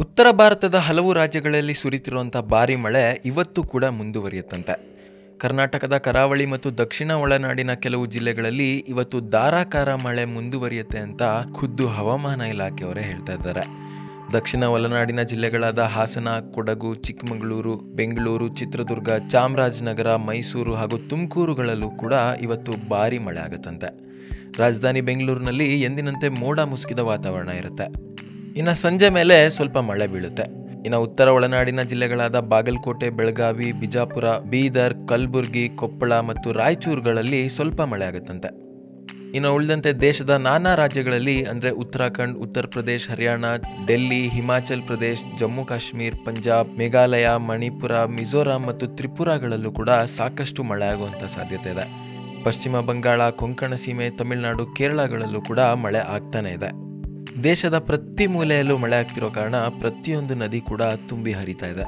ಉತ್ತರ ಭಾರತದ ಹಲವು ರಾಜ್ಯಗಳಲ್ಲಿ ಸುರಿತಿರುವಂಥ ಭಾರಿ ಮಳೆ ಇವತ್ತು ಕೂಡ ಮುಂದುವರಿಯುತ್ತಂತೆ. ಕರ್ನಾಟಕದ ಕರಾವಳಿ ಮತ್ತು ದಕ್ಷಿಣ ಒಳನಾಡಿನ ಕೆಲವು ಜಿಲ್ಲೆಗಳಲ್ಲಿ ಇವತ್ತು ಧಾರಾಕಾರ ಮಳೆ ಮುಂದುವರಿಯುತ್ತೆ ಅಂತ ಖುದ್ದು ಹವಾಮಾನ ಇಲಾಖೆಯವರೇ ಹೇಳ್ತಾ ಇದ್ದಾರೆ. ದಕ್ಷಿಣ ಒಳನಾಡಿನ ಜಿಲ್ಲೆಗಳಾದ ಹಾಸನ, ಕೊಡಗು, ಚಿಕ್ಕಮಗಳೂರು, ಬೆಂಗಳೂರು, ಚಿತ್ರದುರ್ಗ, ಚಾಮರಾಜನಗರ, ಮೈಸೂರು ಹಾಗೂ ತುಮಕೂರುಗಳಲ್ಲೂ ಕೂಡ ಇವತ್ತು ಭಾರಿ ಮಳೆ ಆಗುತ್ತಂತೆ. ರಾಜಧಾನಿ ಬೆಂಗಳೂರಿನಲ್ಲಿ ಎಂದಿನಂತೆ ಮೋಡ ಮುಸುಕಿದ ವಾತಾವರಣ ಇರುತ್ತೆ. ಇನ್ನು ಸಂಜೆ ಮೇಲೆ ಸ್ವಲ್ಪ ಮಳೆ ಬೀಳುತ್ತೆ. ಇನ್ನು ಉತ್ತರ ಒಳನಾಡಿನ ಜಿಲ್ಲೆಗಳಾದ ಬಾಗಲಕೋಟೆ, ಬೆಳಗಾವಿ, ಬಿಜಾಪುರ, ಬೀದರ್, ಕಲಬುರಗಿ, ಕೊಪ್ಪಳ ಮತ್ತು ರಾಯಚೂರುಗಳಲ್ಲಿ ಸ್ವಲ್ಪ ಮಳೆ ಆಗುತ್ತಂತೆ. ಇನ್ನು ಉಳಿದಂತೆ ದೇಶದ ನಾನಾ ರಾಜ್ಯಗಳಲ್ಲಿ ಅಂದರೆ ಉತ್ತರಾಖಂಡ್, ಉತ್ತರ ಪ್ರದೇಶ್, ಹರಿಯಾಣ, ಡೆಲ್ಲಿ, ಹಿಮಾಚಲ್ ಪ್ರದೇಶ್, ಜಮ್ಮು ಕಾಶ್ಮೀರ್, ಪಂಜಾಬ್, ಮೇಘಾಲಯ, ಮಣಿಪುರ, ಮಿಜೋರಾಂ ಮತ್ತು ತ್ರಿಪುರಾಗಳಲ್ಲೂ ಕೂಡ ಸಾಕಷ್ಟು ಮಳೆ ಆಗುವಂಥ ಸಾಧ್ಯತೆ ಇದೆ. ಪಶ್ಚಿಮ ಬಂಗಾಳ, ಕೊಂಕಣ ಸೀಮೆ, ತಮಿಳುನಾಡು, ಕೇರಳಗಳಲ್ಲೂ ಕೂಡ ಮಳೆ ಆಗ್ತಾನೆ ಇದೆ. ದೇಶದ ಪ್ರತಿ ಮೂಲೆಯಲ್ಲೂ ಮಳೆ ಆಗ್ತಿರೋ ಕಾರಣ ಪ್ರತಿಯೊಂದು ನದಿ ಕೂಡ ತುಂಬಿ ಹರಿತಾ ಇದೆ.